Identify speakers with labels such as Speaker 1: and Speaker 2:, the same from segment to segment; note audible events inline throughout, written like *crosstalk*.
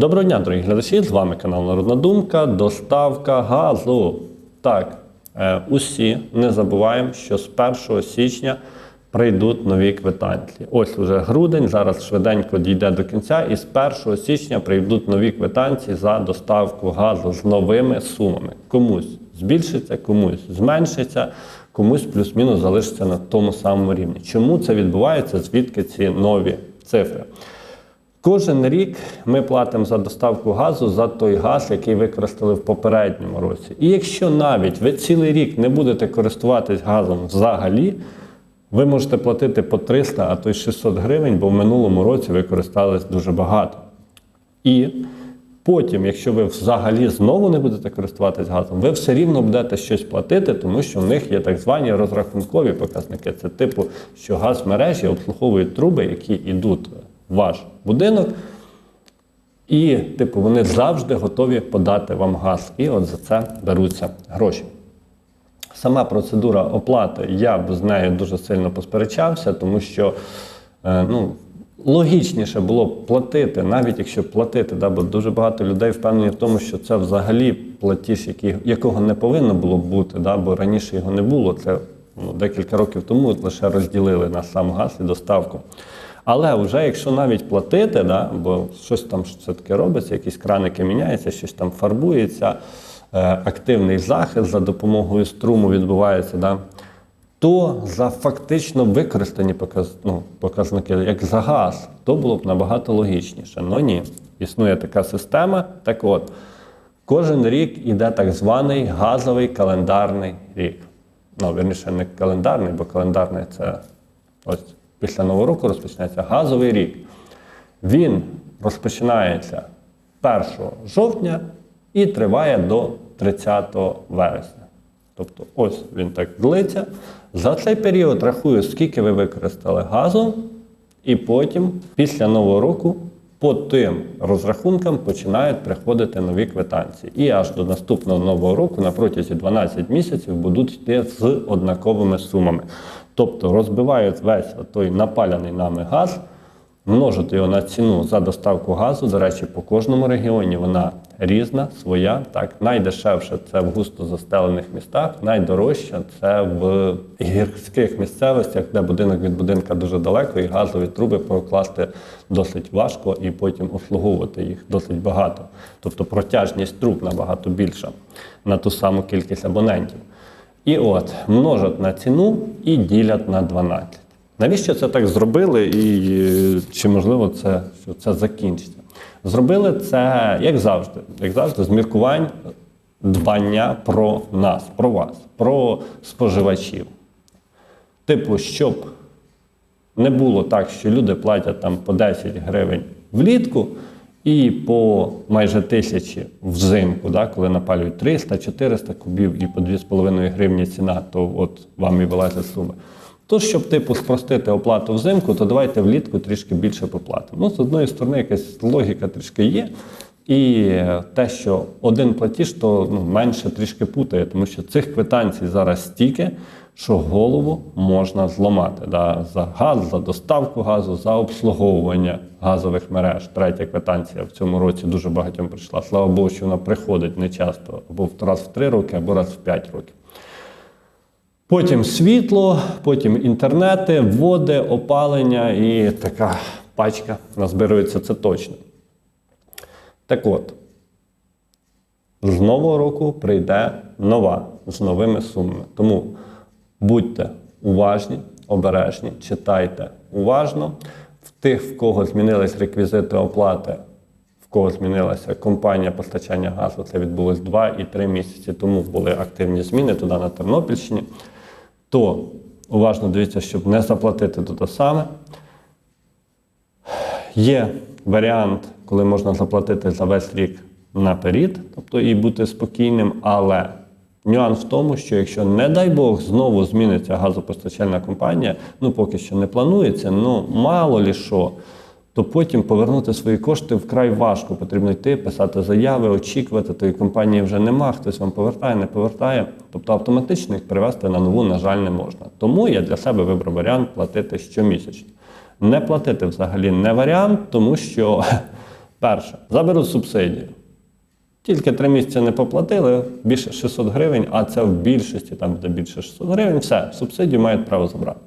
Speaker 1: Доброго дня, дорогі глядачі! З вами канал Народна Думка, доставка газу. Так, е, усі не забуваємо, що з 1 січня прийдуть нові квитанції. Ось уже грудень, зараз швиденько дійде до кінця, і з 1 січня прийдуть нові квитанції за доставку газу з новими сумами. Комусь збільшиться, комусь зменшиться, комусь плюс-мінус залишиться на тому самому рівні. Чому це відбувається? Звідки ці нові цифри? Кожен рік ми платимо за доставку газу за той газ, який використали в попередньому році. І якщо навіть ви цілий рік не будете користуватись газом взагалі, ви можете платити по 300, а то й 600 гривень, бо в минулому році ви користались дуже багато. І потім, якщо ви взагалі знову не будете користуватись газом, ви все рівно будете щось платити, тому що в них є так звані розрахункові показники. Це типу, що газ мережі обслуговують труби, які йдуть ваш будинок. І, типу, вони завжди готові подати вам газ. І от за це беруться гроші. Сама процедура оплати, я б з нею дуже сильно посперечався, тому що е, ну, логічніше було б платити, навіть якщо платити, да, бо дуже багато людей впевнені в тому, що це взагалі платіж, який, якого не повинно було б бути, да, бо раніше його не було. Це ну, декілька років тому лише розділили на сам газ і доставку. Але вже якщо навіть платити, да, бо щось там все-таки робиться, якісь краники міняються, щось там фарбується, е, активний захист за допомогою струму відбувається, да, то за фактично використані показ, ну, показники, як за газ, то було б набагато логічніше. Ну ні, існує така система. Так от, кожен рік іде так званий газовий календарний рік. Ну, верніше, не календарний, бо календарний це ось після Нового року розпочнеться газовий рік. Він розпочинається 1 жовтня і триває до 30 вересня. Тобто ось він так длиться. За цей період рахую, скільки ви використали газу, і потім, після Нового року, по тим розрахункам починають приходити нові квитанції. І аж до наступного нового року на протязі 12 місяців будуть йти з однаковими сумами. Тобто розбивають весь той напаляний нами газ, множити його на ціну за доставку газу. До речі, по кожному регіоні вона різна, своя. Так, найдешевше це в густо застелених містах, найдорожча це в гірських місцевостях, де будинок від будинка дуже далеко, і газові труби прокласти досить важко і потім обслуговувати їх досить багато. Тобто протяжність труб набагато більша на ту саму кількість абонентів. І от множать на ціну і ділять на 12. Навіщо це так зробили, і е, чи можливо це, що це закінчиться? Зробили це, як завжди, як завжди, з міркувань дбання про нас, про вас, про споживачів. Типу, щоб не було так, що люди платять там по 10 гривень влітку і по майже тисячі взимку, да, коли напалюють 300-400 кубів і по 2,5 гривні ціна, то от вам і вилазить сума. То, щоб типу спростити оплату взимку, то давайте влітку трішки більше поплатимо. Ну, з одної сторони, якась логіка трішки є. І те, що один платіж, то ну, менше трішки путає, тому що цих квитанцій зараз стільки, що голову можна зламати. Да? За газ, за доставку газу, за обслуговування газових мереж. Третя квитанція в цьому році дуже багатьом прийшла. Слава Богу, що вона приходить не часто, або раз в три роки, або раз в п'ять років. Потім світло, потім інтернети, води, опалення і така пачка назбирується це точно. Так от, з нового року прийде нова з новими сумами. Тому будьте уважні, обережні, читайте уважно. В тих, в кого змінились реквізити оплати, в кого змінилася компанія постачання газу, це відбулось 2 і 3 місяці тому були активні зміни туди на Тернопільщині. То уважно дивіться, щоб не заплатити туди саме. Є варіант, коли можна заплатити за весь рік наперед, тобто і бути спокійним, але нюанс в тому, що якщо, не дай Бог, знову зміниться газопостачальна компанія, ну поки що не планується, ну мало лі що, то потім повернути свої кошти вкрай важко. Потрібно йти, писати заяви, очікувати, тої компанії вже нема, хтось вам повертає, не повертає. Тобто автоматично їх привести на нову, на жаль, не можна. Тому я для себе вибрав варіант платити щомісячно. Не платити взагалі не варіант, тому що *laughs* Перше, заберуть субсидію. Тільки три місяці не поплатили, більше 600 гривень, а це в більшості, там де більше 600 гривень, все, субсидію мають право забрати.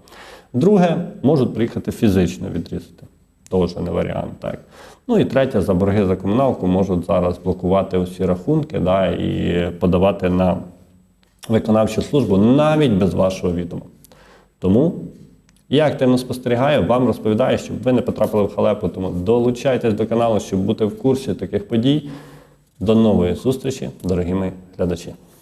Speaker 1: Друге, можуть приїхати фізично відрізати. Теж не варіант. Так. Ну і третє, за борги за комуналку можуть зараз блокувати усі рахунки да, і подавати на виконавчу службу навіть без вашого відома. Тому я активно спостерігаю, вам розповідаю, щоб ви не потрапили в халепу. Тому долучайтесь до каналу, щоб бути в курсі таких подій. До нової зустрічі, дорогі мої глядачі.